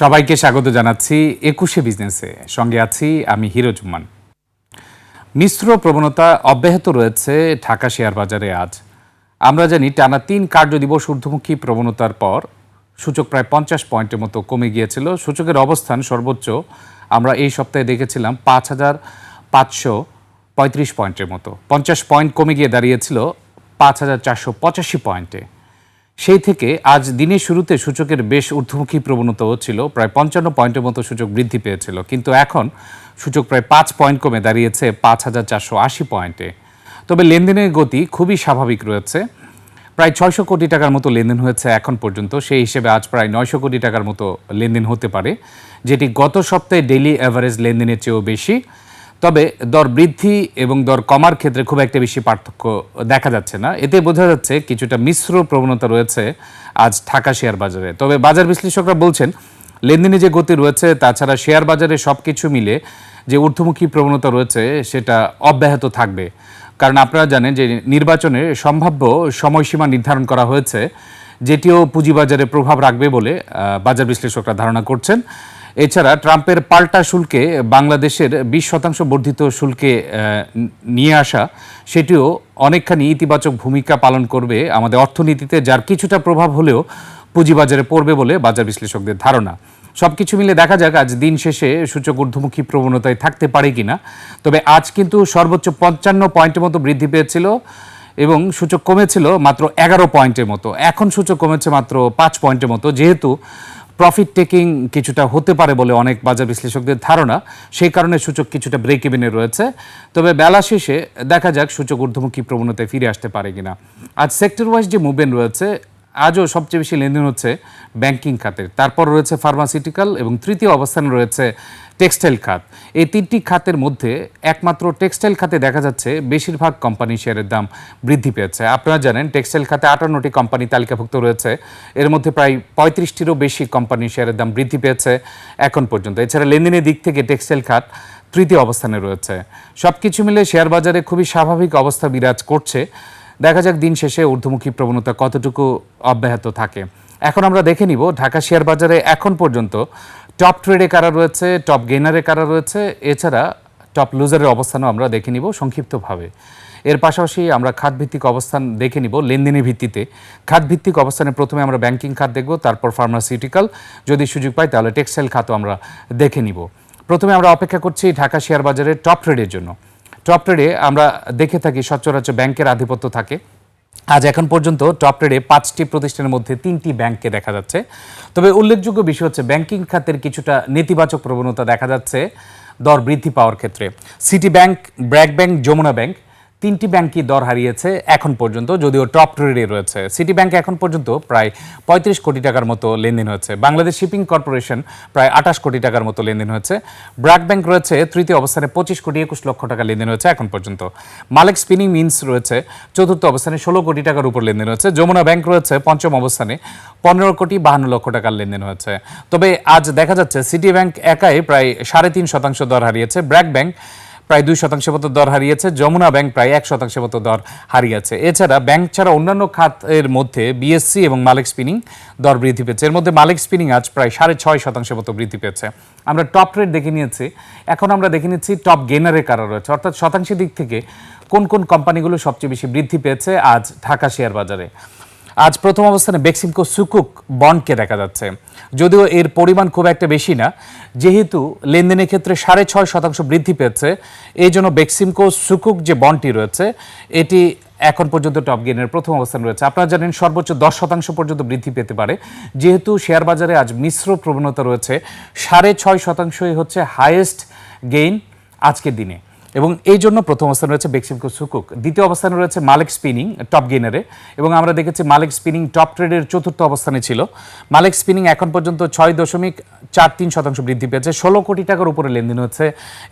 সবাইকে স্বাগত জানাচ্ছি একুশে বিজনেসে। সঙ্গে আছি আমি হিরো জুম্মান মিশ্র প্রবণতা অব্যাহত রয়েছে ঢাকা শেয়ার বাজারে আজ। আমরা জানি টানা তিন কার্য দিবস ঊর্ধ্বমুখী প্রবণতার পর সূচক প্রায় পঞ্চাশ পয়েন্টের মতো কমে গিয়েছিল। সূচকের অবস্থান সর্বোচ্চ আমরা এই সপ্তাহে দেখেছিলাম পাঁচ হাজার পাঁচশো পঁয়ত্রিশ পয়েন্টের মতো। পঞ্চাশ পয়েন্ট কমে গিয়ে দাঁড়িয়েছিল পাঁচ হাজার চারশো পঁচাশি পয়েন্টে। সেই থেকে আজ দিনের শুরুতে সূচকের বেশ ঊর্ধ্বমুখী প্রবণতাও ছিল, প্রায় পঞ্চান্ন পয়েন্টের মতো সূচক বৃদ্ধি পেয়েছিল। কিন্তু এখন সূচক প্রায় পাঁচ পয়েন্ট কমে দাঁড়িয়েছে পাঁচ হাজার চারশো আশি পয়েন্টে। তবে লেনদেনের গতি খুবই স্বাভাবিক রয়েছে। প্রায় ছয়শো কোটি টাকার মতো লেনদেন হয়েছে এখন পর্যন্ত। সেই হিসেবে আজ প্রায় নয়শো কোটি টাকার মতো লেনদেন হতে পারে, যেটি গত সপ্তাহে ডেইলি অ্যাভারেজ লেনদেনের চেয়েও বেশি। তবে দর বৃদ্ধি এবং দর কমার ক্ষেত্রে খুব একটা বেশি পার্থক্য দেখা যাচ্ছে না। এতে বোঝা যাচ্ছে কিছুটা মিশ্র প্রবণতা রয়েছে আজ ঢাকা শেয়ার বাজারে। তবে বাজার বিশ্লেষকরা বলছেন, লেনদেনে যে গতি রয়েছে, তাছাড়া শেয়ার বাজারে সব কিছু মিলে যে ঊর্ধ্বমুখী প্রবণতা রয়েছে, সেটা অব্যাহত থাকবে। কারণ আপনারা জানেন যে নির্বাচনে সম্ভাব্য সময়সীমা নির্ধারণ করা হয়েছে, যেটিও পুঁজিবাজারে প্রভাব রাখবে বলে বাজার বিশ্লেষকরা ধারণা করছেন। এছাড়া ট্রাম্পের পাল্টা শুল্কে বাংলাদেশের বিশ শতাংশ বর্ধিত শুল্কে নিয়ে আসা, সেটিও অনেকখানি ইতিবাচক ভূমিকা পালন করবে আমাদের অর্থনীতিতে, যার কিছুটা প্রভাব হলেও পুঁজিবাজারে পড়বে বলে বাজার বিশ্লেষকদের ধারণা। সব কিছু মিলে দেখা যাক আজ দিন শেষে সূচক ঊর্ধ্বমুখী প্রবণতায় থাকতে পারে কিনা। তবে আজ কিন্তু সর্বোচ্চ পঞ্চান্ন পয়েন্টের মতো বৃদ্ধি পেয়েছিল এবং সূচক কমেছিল মাত্র এগারো পয়েন্টের মতো। এখন সূচক কমেছে মাত্র পাঁচ পয়েন্টের মতো, যেহেতু প্রফিট টেকিং কিছুটা হতে পারে বলে অনেক বাজার বিশ্লেষকদের ধারণা। সেই কারণে সূচক কিছুটা ব্রেক ইভেনে রয়েছে। তবে বেলা শেষে দেখা যাক সূচক ঊর্ধ্বমুখী প্রবণতায় ফিরে আসতে পারে কিনা। আজ সেক্টর ওয়াইজ যে মুভমেন্ট রয়েছে আজও সবচেয়ে বেশি লেনদেন হচ্ছে ব্যাংকিং খাতের তারপর রয়েছে ফার্মাসিউটিক্যাল এবং তৃতীয় অবস্থানে রয়েছে টেক্সটাইল খাত। এই তিনটি খাতের মধ্যে একমাত্র টেক্সটাইল খাতে দেখা যাচ্ছে বেশিরভাগ কোম্পানি শেয়ারের দাম বৃদ্ধি পেয়েছে। আপনারা জানেন টেক্সটাইল খাতে আটান্নটি কোম্পানি তালিকাভুক্ত রয়েছে। এর মধ্যে প্রায় পঁয়ত্রিশটিরও বেশি কোম্পানি শেয়ারের দাম বৃদ্ধি পেয়েছে এখন পর্যন্ত। এছাড়া লেনদেনের দিক থেকে টেক্সটাইল খাত তৃতীয় অবস্থানে রয়েছে। সব কিছু মিলে শেয়ার বাজারে খুবই স্বাভাবিক অবস্থা বিরাজ করছে। দেখা যাক দিন শেষে ঊর্ধ্বমুখী প্রবণতা কতটুকু অব্যাহত থাকে। এখন আমরা দেখে নিব ঢাকা শেয়ার বাজারে এখন পর্যন্ত টপ ট্রেডে কারা রয়েছে, টপ গেনারে কারা রয়েছে, এছাড়া টপ লুজারের অবস্থানও আমরা দেখে নিব সংক্ষিপ্তভাবে। এর পাশাপাশি আমরা খাতভিত্তিক অবস্থান দেখে নিব লেনদেনের ভিত্তিতে। খাতভিত্তিক অবস্থানে প্রথমে আমরা ব্যাংকিং খাত দেখব, তারপর ফার্মাসিউটিক্যাল। যদি সুযোগ পাই তাহলে টেক্সটাইল খাতও আমরা দেখে নিব। প্রথমে আমরা অপেক্ষা করছি ঢাকা শেয়ার বাজারের টপ ট্রেডের জন্য। টপ ট্রেডে আমরা দেখে থাকি সচরাচর ব্যাংকের আধিপত্য থাকে। আজ এখন পর্যন্ত টপ ট্রেডে পাঁচটি প্রতিষ্ঠানের মধ্যে তিনটি ব্যাংককে দেখা যাচ্ছে। তবে উল্লেখযোগ্য বিষয় হচ্ছে ব্যাংকিং খাতের কিছুটা নেতিবাচক প্রবণতা দেখা যাচ্ছে। দর বৃদ্ধি পাওয়ার ক্ষেত্রে। City Bank BRAC Bank, Jamuna Bank তিনটি ব্যাংকই দর হারিয়েছে এখন পর্যন্ত, যদিও টপ ট্রেডে রয়েছে। সিটি ব্যাংক এখন পর্যন্ত প্রায় পঁয়ত্রিশ কোটি টাকার মতো লেনদেন হয়েছে। বাংলাদেশ শিপিং কর্পোরেশন প্রায় আঠাশ কোটি টাকার মতো লেনদেন হয়েছে। ব্র্যাক ব্যাংক রয়েছে, তৃতীয় অবস্থানে পঁচিশ কোটি একুশ লক্ষ টাকা লেনদেন হয়েছে এখন পর্যন্ত। মালিক স্পিনিং মিনস রয়েছে, চতুর্থ অবস্থানে ষোলো কোটি টাকার উপর লেনদেন হয়েছে। যমুনা ব্যাংক রয়েছে, পঞ্চম অবস্থানে পনেরো কোটি বাহান্ন লক্ষ টাকার লেনদেন হয়েছে। তবে আজ দেখা যাচ্ছে সিটি ব্যাংক একাই প্রায় সাড়ে তিন শতাংশ দর হারিয়েছে। ব্র্যাক ব্যাংক প্রায় দুই শতাংশের মতো দর হারিয়েছে। যমুনা ব্যাংক প্রায় এক শতাংশের মতো দর হারিয়েছে। এছাড়া ব্যাংক ছাড়া অন্যান্য খাতের মধ্যে বিএসসি এবং মালিক স্পিনিং দর বৃদ্ধি পেয়েছে। এর মধ্যে মালিক স্পিনিং আজ প্রায় সাড়ে ছয় শতাংশের মতো বৃদ্ধি পেয়েছে। আমরা টপ রেট দেখে নিয়েছি। এখন আমরা দেখে নিচ্ছি টপ গেনারের কারা রয়েছে। অর্থাৎ শতাংশের দিক থেকে কোন কোন কোম্পানিগুলো সবচেয়ে বেশি বৃদ্ধি পেয়েছে আজ ঢাকা শেয়ার বাজারে। আজ প্রথম অবস্থানে বেক্সিমকো সুকুক বন্ডকে দেখা যাচ্ছে। যদিও এর পরিমাণ খুব একটা বেশি না, যেহেতু লেনদেনের ক্ষেত্রে সাড়ে ছয় শতাংশ বৃদ্ধি পেয়েছে এই জন্য বেক্সিমকো সুকুক যে বন্ডটি রয়েছে, এটি এখন পর্যন্ত টপ গেনের প্রথম অবস্থান রয়েছে। আপনারা জানেন সর্বোচ্চ দশ শতাংশ পর্যন্ত বৃদ্ধি পেতে পারে, যেহেতু শেয়ার বাজারে আজ মিশ্র প্রবণতা রয়েছে, সাড়ে ছয় শতাংশই হচ্ছে হাইয়েস্ট গেইন আজকের দিনে। এবং এই জন্য প্রথম অবস্থানে রয়েছে বেক্সিমকো সুকুক। দ্বিতীয় অবস্থানে রয়েছে মালিক স্পিনিং, টপ গেনারে এবং আমরা দেখেছি মালিক স্পিনিং টপ ট্রেডের চতুর্থ অবস্থানে ছিল। মালিক স্পিনিং এখন পর্যন্ত ছয় দশমিক চার তিন শতাংশ বৃদ্ধি পেয়েছে। ষোলো কোটি টাকার উপরে লেনদেন হচ্ছে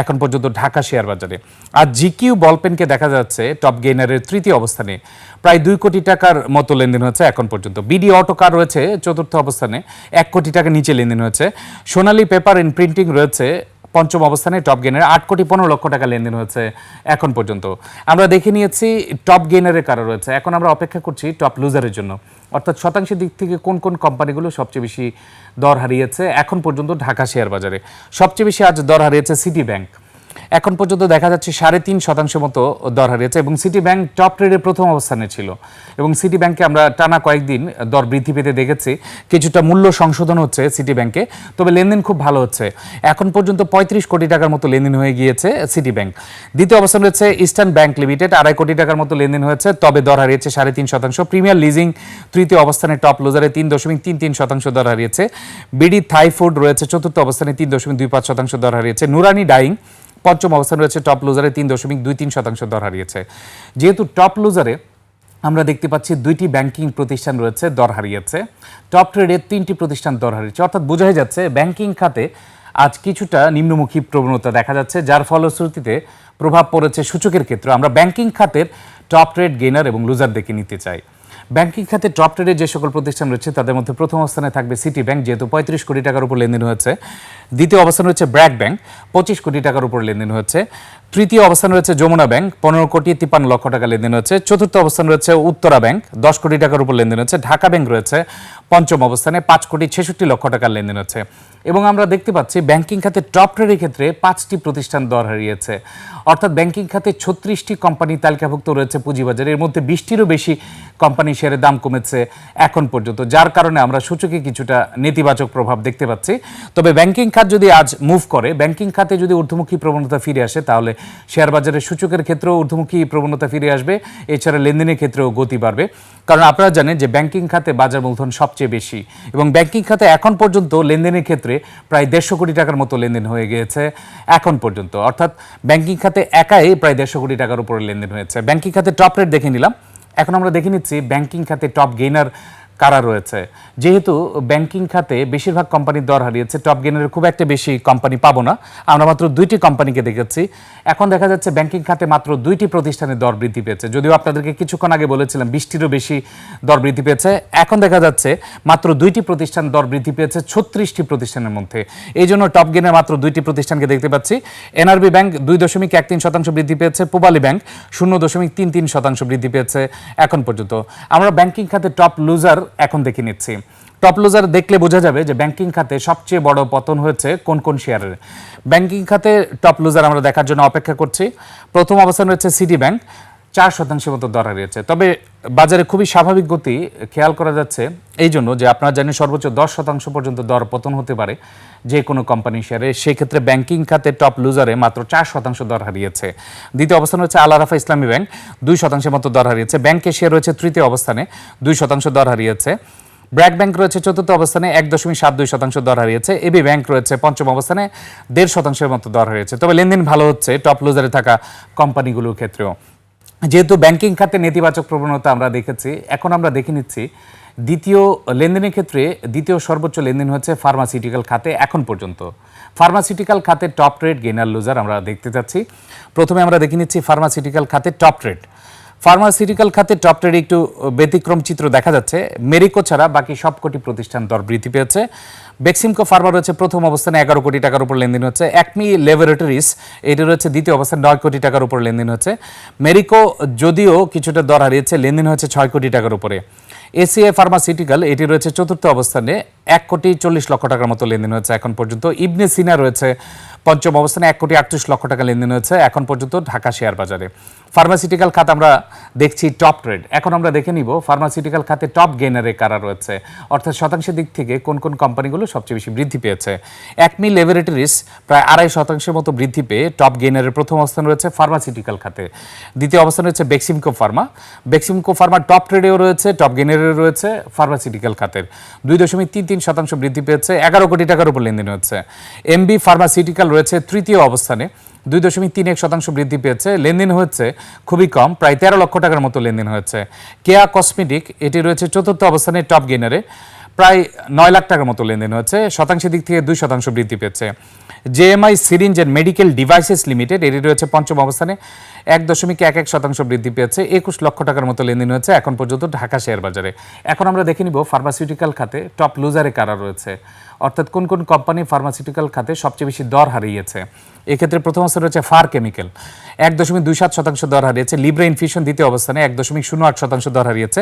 এখন পর্যন্ত ঢাকা শেয়ার বাজারে। আর জিকিউ বলপেনকে দেখা যাচ্ছে টপ গেইনারের তৃতীয় অবস্থানে। প্রায় দুই কোটি টাকার মতো লেনদেন হচ্ছে এখন পর্যন্ত। বিডি অটো কার রয়েছে চতুর্থ অবস্থানে, এক কোটি টাকা নিচে লেনদেন হয়েছে। সোনালী পেপার এন্ড প্রিন্টিং রয়েছে পঞ্চম অবস্থানে টপ গেনার আট কোটি পনেরো লক্ষ টাকা লেনদেন হয়েছে এখন পর্যন্ত। আমরা দেখে নিয়েছি টপ গেনারের কারও রয়েছে। এখন আমরা অপেক্ষা করছি টপ লুজারের জন্য। অর্থাৎ শতাংশের দিক থেকে কোন কোন কোম্পানিগুলো সবচেয়ে বেশি দর হারিয়েছে এখন পর্যন্ত ঢাকা শেয়ার বাজারে। সবচেয়ে বেশি আজ দর হারিয়েছে সিটি ব্যাংক এখন পর্যন্ত দেখা যাচ্ছে সাড়ে তিন শতাংশ মতো দর হারিয়েছে এবং সিটি ব্যাংক টপ ট্রেডে প্রথম অবস্থানে ছিল। এবং সিটি ব্যাংকে আমরা টানা কয়েকদিন দর বৃদ্ধি পেতে দেখেছি। কিছুটা মূল্য সংশোধন হচ্ছে সিটি ব্যাংকে তবে লেনদেন খুব ভালো হচ্ছে। এখন পর্যন্ত পঁয়ত্রিশ কোটি টাকার মতো লেনদেন হয়ে গিয়েছে সিটি ব্যাংক দ্বিতীয় অবস্থান রয়েছে ইস্টার্ন ব্যাংক লিমিটেড আড়াই কোটি টাকার মতো লেনদেন হয়েছে, তবে দর হারিয়েছে সাড়ে তিন শতাংশ। প্রিমিয়ার লিজিং তৃতীয় অবস্থানে টপ লোজারে তিন দশমিক তিন তিন শতাংশ দর হারিয়েছে। বিডি থাই ফুড রয়েছে চতুর্থ অবস্থানে তিন দশমিক দুই পাঁচ শতাংশ দর হারিয়েছে। নুরানি ডাইং পঞ্চম অবস্থান রয়েছে টপ লুজারে তিন দশমিক দুই তিন শতাংশ দর হারিয়েছে। যেহেতু টপ লুজারে আমরা দেখতে পাচ্ছি দুইটি ব্যাংকিং প্রতিষ্ঠান রয়েছে, দর হারিয়েছে। টপ ট্রেডে তিনটি প্রতিষ্ঠান দর হারিয়েছে। অর্থাৎ বোঝাই যাচ্ছে ব্যাংকিং খাতে আজ কিছুটা নিম্নমুখী প্রবণতা দেখা যাচ্ছে, যার ফলশ্রুতিতে প্রভাব পড়েছে সূচকের ক্ষেত্রে। আমরা ব্যাংকিং খাতের টপ ট্রেড গেনার এবং লুজার দেখে নিতে চাই। ব্যাংকিং খাতে টপ ট্রেডের যে সকল প্রতিষ্ঠান রয়েছে, তাদের মধ্যে প্রথম অবস্থানে থাকবে সিটি ব্যাংক যেহেতু পঁয়ত্রিশ কোটি টাকার উপর লেনদেন হয়েছে। দ্বিতীয় অবস্থান রয়েছে ব্র্যাক ব্যাংক পঁচিশ কোটি টাকার উপর লেনদেন হয়েছে। তৃতীয় অবস্থান রয়েছে যমুনা ব্যাংক পনেরো কোটি তিপ্পান্ন লক্ষ টাকা লেনদেন হচ্ছে চতুর্থ অবস্থান রয়েছে উত্তরা ব্যাংক দশ কোটি টাকার উপর লেনদেন হচ্ছে ঢাকা ব্যাংক রয়েছে, পঞ্চম অবস্থানে পাঁচ কোটি ছেষট্টি লক্ষ টাকার লেনদেন হচ্ছে এবং আমরা দেখতে পাচ্ছি ব্যাংকিং খাতে টপ ট্রেডের ক্ষেত্রে পাঁচটি প্রতিষ্ঠান দর হারিয়েছে। অর্থাৎ ব্যাংকিং খাতে ছত্রিশটি কোম্পানি তালিকাভুক্ত রয়েছে পুঁজিবাজারে। এর মধ্যে বিশটিরও বেশি কোম্পানি শেয়ারের দাম কমেছে এখন পর্যন্ত, যার কারণে আমরা সূচকে কিছুটা নেতিবাচক প্রভাব দেখতে পাচ্ছি। তবে ব্যাংকিং খাত যদি আজ মুভ করে, ব্যাংকিং খাতে যদি ঊর্ধ্বমুখী প্রবণতা ফিরে আসে, তাহলে শেয়ার বাজারের সূচকের ক্ষেত্রেও ঊর্ধ্বমুখী প্রবণতা ফিরে আসবে। এছাড়া লেনদেনের ক্ষেত্রেও গতি বাড়বে। কারণ আপনারা জানেন যে ব্যাংকিং খাতে বাজার মূলধন সবচেয়ে বেশি এবং ব্যাংকিং খাতে এখন পর্যন্ত লেনদেনের ক্ষেত্রে প্রায় দেড়শো কোটি টাকার মতো লেনদেন হয়ে গিয়েছে এখন পর্যন্ত। অর্থাৎ ব্যাংকিং খাতে একাই প্রায় দেড়শো কোটি টাকার উপরে লেনদেন হয়েছে। ব্যাংকিং খাতে টপ রেট দেখে নিলাম। এখন আমরা দেখে নিচ্ছি ব্যাংকিং খাতে টপ গেইনার কারা রয়েছে? যেহেতু ব্যাংকিং খাতে বেশিরভাগ কোম্পানির দর হারিয়েছে টপ গেনের খুব একটা বেশি কোম্পানি পাবো না। আমরা মাত্র দুইটি কোম্পানিকে দেখেছি। এখন দেখা যাচ্ছে ব্যাংকিং খাতে মাত্র দুইটি প্রতিষ্ঠানের দর বৃদ্ধি পেয়েছে। যদিও আপনাদেরকে কিছুক্ষণ আগে বলেছিলাম বৃষ্টিরও বেশি দর বৃদ্ধি পেয়েছে। এখন দেখা যাচ্ছে মাত্র দুইটি প্রতিষ্ঠান দর বৃদ্ধি পেয়েছে ছত্রিশটি প্রতিষ্ঠানের মধ্যে। এই জন্য টপ গেনের মাত্র দুইটি প্রতিষ্ঠানকে দেখতে পাচ্ছি। এনআরবি ব্যাংক দুই দশমিক এক তিন শতাংশ বৃদ্ধি পেয়েছে। পূবালী ব্যাংক শূন্য দশমিক তিন তিন শতাংশ বৃদ্ধি পেয়েছে। এখন পর্যন্ত আমরা ব্যাংকিং খাতে টপ লুজার এখন দেখে নিচ্ছি। টপ লুজার দেখলে বোঝা যাবে যে ব্যাংকিং খাতে সবচেয়ে বড় পতন হয়েছে কোন কোন শেয়ারের। ব্যাংকিং খাতে টপ লুজার আমরা দেখার জন্য অপেক্ষা করছি। প্রথম অবস্থান রয়েছে সিটি ব্যাংক চার শতাংশের মতো দর হারিয়েছে তবে বাজারে খুবই স্বাভাবিক গতি খেয়াল করা যাচ্ছে এই জন্য যে আপনারা জানেন সর্বোচ্চ দশ শতাংশ পর্যন্ত দর পতন হতে পারে যে কোনো কোম্পানি শেয়ারে। সেক্ষেত্রে ব্যাংকিং খাতে টপ লুজারে মাত্র চার শতাংশ দর হারিয়েছে। দ্বিতীয় অবস্থান হচ্ছে আল আরাফা ইসলামী ব্যাংক, দুই শতাংশের মতো দর হারিয়েছে। ব্যাংকে শেয়ার রয়েছে তৃতীয় অবস্থানে, দুই শতাংশ দর হারিয়েছে। ব্র্যাক ব্যাংক রয়েছে চতুর্থ অবস্থানে, এক দশমিক সাত দুই শতাংশ দর হারিয়েছে। এবি ব্যাংক রয়েছে পঞ্চম অবস্থানে, দেড় শতাংশের মতো দর হারিয়েছে। তবে লেনদেন ভালো হচ্ছে, টপ লুজারে থাকা কোম্পানিগুলোর ক্ষেত্রেও। যেহেতু ব্যাংকিং খাতে নেতিবাচক প্রবণতা আমরা দেখেছি, এখন আমরা দেখে নিচ্ছি দ্বিতীয় লেনদেনের ক্ষেত্রে দ্বিতীয় সর্বোচ্চ লেনদেন হচ্ছে ফার্মাসিউটিক্যাল খাতে এখন পর্যন্ত। ফার্মাসিউটিক্যাল খাতে টপ রেট গেনার লুজার আমরা দেখতে যাচ্ছি প্রথমে আমরা দেখে নিচ্ছি ফার্মাসিউটিক্যাল খাতে টপ রেট ফার্মাসিউটিক্যাল খাতে টপ ট্রেডে একটু ব্যতিক্রম চিত্র দেখা যাচ্ছে। মেরিকো ছাড়া বাকি সবকটি প্রতিষ্ঠান দর বৃদ্ধি পেয়েছে। বেক্সিমকো ফার্মা রয়েছে প্রথম অবস্থানে এগারো কোটি টাকার উপর লেনদেন হচ্ছে। একমি ল্যাবরেটরিজ এটি রয়েছে দ্বিতীয় অবস্থানে নয় কোটি টাকার উপর লেনদেন হচ্ছে। মেরিকো যদিও কিছুটা দর হারিয়েছে, লেনদেন হচ্ছে ছয় কোটি টাকার উপরে। এসিএ ফার্মাসিউটিক্যাল এটি রয়েছে চতুর্থ অবস্থানে এক কোটি চল্লিশ লক্ষ টাকার মতো লেনদেন হয়েছে এখন পর্যন্ত। ইবনে সিনা রয়েছে পঞ্চম অবস্থানে এক কোটি আটত্রিশ লক্ষ টাকা লেনদেন হয়েছে। এখন পর্যন্ত ঢাকা শেয়ার বাজারে। ফার্মাসিউটিক্যাল খাত আমরা দেখছি টপ ট্রেড এখন আমরা দেখে নিব ফার্মাসিউটিক্যাল খাতে টপ গেনারে কারা রয়েছে। অর্থাৎ শতাংশের দিক থেকে কোন কোন কোম্পানিগুলো সবচেয়ে বেশি বৃদ্ধি পেয়েছে। একমি ল্যাবরেটরিজ প্রায় আড়াই শতাংশের মতো বৃদ্ধি পেয়ে টপ গেনারের প্রথম অবস্থান রয়েছে ফার্মাসিউটিক্যাল খাতে। দ্বিতীয় অবস্থান রয়েছে Beximco pharma Beximco pharma top ট্রেডেও রয়েছে টপ গেনারেও রয়েছে ফার্মাসিউটিক্যাল খাতের। দুই দশমিক তিন তিন শতাংশ বৃদ্ধি পেয়েছে। এগারো কোটি টাকার উপর লেনদেন হচ্ছে। এমবি ফার্মাসিউটিক্যাল রয়েছে তৃতীয় অবস্থানে। দুই দশমিক তিন এক শতাংশ বৃদ্ধি পেয়েছে। লেনদেন হয়েছে খুবই কম, প্রায় তেরো লক্ষ টাকার মতো লেনদেন হয়েছে। কেয়া কসমেটিক, এটি রয়েছে চতুর্থ অবস্থানে, টপ গেনারে প্রায় নয় লাখ টাকার মতো লেনদেন হয়েছে। শতাংশের দিক থেকে দুই শতাংশ বৃদ্ধি পেয়েছে। JMI syringe and medical devices limited, এটি রয়েছে পঞ্চম অবস্থানে। এক দশমিক এক এক শতাংশ বৃদ্ধি পেয়েছে। একুশ লক্ষ টাকার মতো লেনদেন হয়েছে এখন পর্যন্ত ঢাকা শেয়ার বাজারে। এখন আমরা দেখে নিব ফার্মাসিউটিক্যাল খাতে টপ লুজারে কারা রয়েছে। অর্থাৎ কোন কোন কোম্পানি ফার্মাসিউটিক্যাল খাতে সবচেয়ে বেশি দর হারিয়েছে? এক্ষেত্রে প্রথম অবস্থানে রয়েছে ফার কেমিক্যাল। এক দশমিক দুই সাত শতাংশ দর হারিয়েছে। লিব্রা ইনফিউশন দ্বিতীয় অবস্থানে এক দশমিক শূন্য আট শতাংশ দর হারিয়েছে।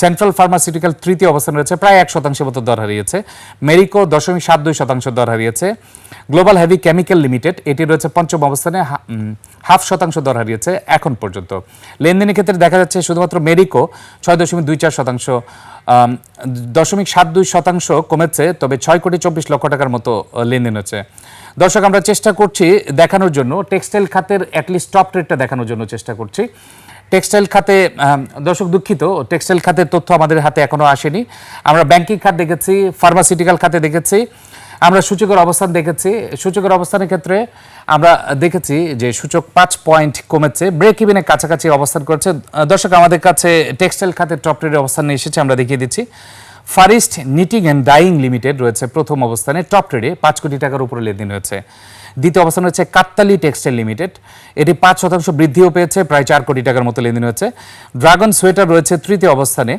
সেন্ট্রাল ফার্মাসিউটিক্যাল তৃতীয় অবস্থানে রয়েছে প্রায় এক শতাংশের মতো দর হারিয়েছে। মেরিকো দশমিক সাত দুই শতাংশ দর হারিয়েছে। গ্লোবাল হেভি কেমিক্যাল লিমিটেড এটি রয়েছে পঞ্চম অবস্থানে হাফ শতাংশ দর হারিয়েছে এখন পর্যন্ত। লেনদেনের ক্ষেত্রে দেখা যাচ্ছে শুধুমাত্র মেরিকো ছয় দশমিক দুই চার শতাংশ দশমিক সাত দুই শতাংশ কমেছে, তবে ছয় কোটি চব্বিশ লক্ষ টাকার মতো লেনদেন হচ্ছে দর্শক, আমরা চেষ্টা করছি দেখানোর জন্য, টেক্সটাইল খাতের অ্যাটলিস্ট টপ রেটটা দেখানোর জন্য চেষ্টা করছি। টেক্সটাইল খাতে দর্শক দুঃখিত, টেক্সটাইল খাতের তথ্য আমাদের হাতে এখনও আসেনি। আমরা ব্যাংকিং খাত দেখেছি ফার্মাসিউটিক্যাল খাতে দেখেছি আমরা সূচকের অবস্থান দেখেছি। সূচকের অবস্থানের ক্ষেত্রে আমরা দেখেছি যে সূচক পাঁচ পয়েন্ট কমেছে ব্রেক ইভেনের কাছাকাছি অবস্থান করছে। দর্শক, আমাদের কাছে টেক্সটাইল খাতের টপ রেটের অবস্থান নিয়ে এসেছে, আমরা দেখিয়ে দিচ্ছি। Far east knitting and dyeing limited রয়েছে প্রথম অবস্থানে টপ ট্রেডে পাঁচ কোটি টাকার উপরে লেনদেন হয়েছে। দ্বিতীয় অবস্থান হচ্ছে কাত্তালি টেক্সটাইল লিমিটেড এটি পাঁচ শতাংশ বৃদ্ধিও পেয়েছে, প্রায় চার কোটি টাকার মতো লেনদেন হয়েছে। ড্রাগন সোয়েটার রয়েছে তৃতীয় অবস্থানে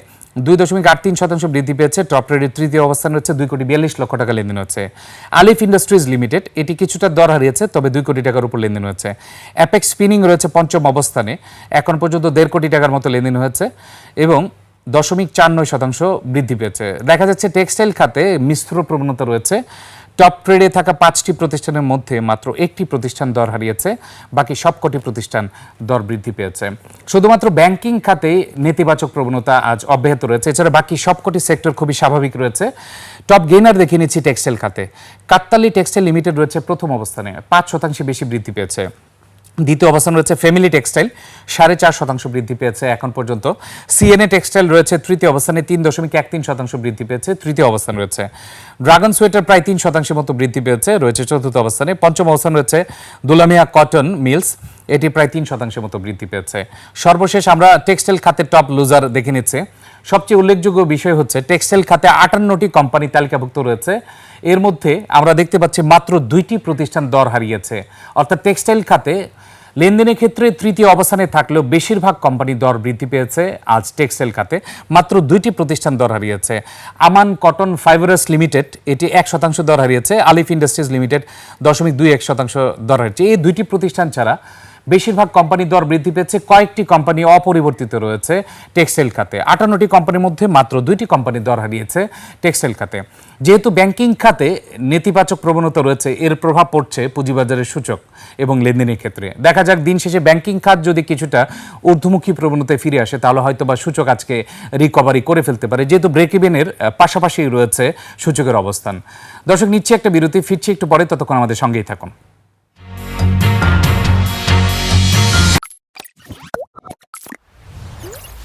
দুই দশমিক আট তিন শতাংশ বৃদ্ধি পেয়েছে। টপ ট্রেডের তৃতীয় অবস্থান রয়েছে দুই কোটি বিয়াল্লিশ লক্ষ টাকা লেনদেন হচ্ছে। আলিফ ইন্ডাস্ট্রিজ লিমিটেড এটি কিছুটা দর হারিয়েছে, তবে দুই কোটি টাকার উপর লেনদেন হয়েছে অ্যাপেক্স স্পিনিং রয়েছে পঞ্চম অবস্থানে, এখন পর্যন্ত দেড় কোটি টাকার মতো লেনদেন হয়েছে এবং দশমিক চার নয় শতাংশ বৃদ্ধি পেয়েছে। দেখা যাচ্ছে টেক্সটাইল খাতে মিশ্র প্রবণতা রয়েছে। টপ ট্রেডে থাকা পাঁচটি প্রতিষ্ঠানের মধ্যে মাত্র একটি প্রতিষ্ঠান দর হারিয়েছে, বাকি সবকটি প্রতিষ্ঠান দর বৃদ্ধি পেয়েছে। শুধুমাত্র ব্যাংকিং খাতে নেতিবাচক প্রবণতা আজ অব্যাহত রয়েছে। এছাড়া বাকি সবকটি সেক্টর খুবই স্বাভাবিক রয়েছে। টপ গেইনার দেখে নিচ্ছি টেক্সটাইল খাতে। কাত্তালি টেক্সটাইল লিমিটেড রয়েছে প্রথম অবস্থানে, পাঁচ শতাংশে বেশি বৃদ্ধি পেয়েছে। দ্বিতীয় অবস্থান রয়েছে ফ্যামিলি টেক্সটাইল, সাড়ে চার শতাংশ বৃদ্ধি পেয়েছে এখন পর্যন্ত। সিএনএ টেক্সটাইল রয়েছে তৃতীয় অবস্থানে, তিন দশমিক এক তিন শতাংশ বৃদ্ধি পেয়েছে, তৃতীয় অবস্থান রয়েছে। ড্রাগন সোয়েটার প্রায় তিন শতাংশের মতো বৃদ্ধি পেয়েছে, রয়েছে চতুর্থ অবস্থানে। পঞ্চম অবস্থান রয়েছে দুলামিয়া কটন মিলস, এটি প্রায় তিন শতাংশের মতো বৃদ্ধি পেয়েছে। সর্বশেষ আমরা টেক্সটাইল খাতের টপ লুজার দেখে নিচ্ছে। সবচেয়ে উল্লেখযোগ্য বিষয় হচ্ছে টেক্সটাইল খাতে আটান্নটি কোম্পানি তালিকাভুক্ত রয়েছে। এর মধ্যে আমরা দেখতে পাচ্ছি মাত্র দুইটি প্রতিষ্ঠান দর হারিয়েছে। অর্থাৎ টেক্সটাইল খাতে লেনদেনের ক্ষেত্রে তৃতীয় অবস্থানে থাকলেও বেশিরভাগ কোম্পানি দর বৃদ্ধি পেয়েছে। আজ টেক্সটাইল খাতে মাত্র দুইটি প্রতিষ্ঠান দর হারিয়েছে। আমান কটন ফাইবারস লিমিটেড, এটি এক শতাংশ দর হারিয়েছে। আলিফ ইন্ডাস্ট্রিজ লিমিটেড দশমিক দুই এক শতাংশ দর হারিয়েছে। এই দুইটি প্রতিষ্ঠান ছাড়া বেশিরভাগ কোম্পানি দর বৃদ্ধি পেয়েছে, কয়েকটি কোম্পানি অপরিবর্তিত রয়েছে টেক্সটাইল খাতে। আটান্নটি কোম্পানির মধ্যে মাত্র দুইটি কোম্পানি দর হারিয়েছে টেক্সটাইল খাতে। যেহেতু ব্যাংকিং খাতে নেতিবাচক প্রবণতা রয়েছে, এর প্রভাব পড়ছে পুঁজিবাজারের সূচক এবং লেনদেনের ক্ষেত্রে। দেখা যাক দিন শেষে ব্যাংকিং খাত যদি কিছুটা ঊর্ধ্বমুখী প্রবণতায় ফিরে আসে, তাহলে হয়তো বা সূচক আজকে রিকভারি করে ফেলতে পারে। যেহেতু ব্রেক ইভেনের পাশাপাশি রয়েছে সূচকের অবস্থান। দর্শক, নিচ্ছে একটা বিরতি, ফিরছি একটু পরে, ততক্ষণ আমাদের সঙ্গেই থাকুন।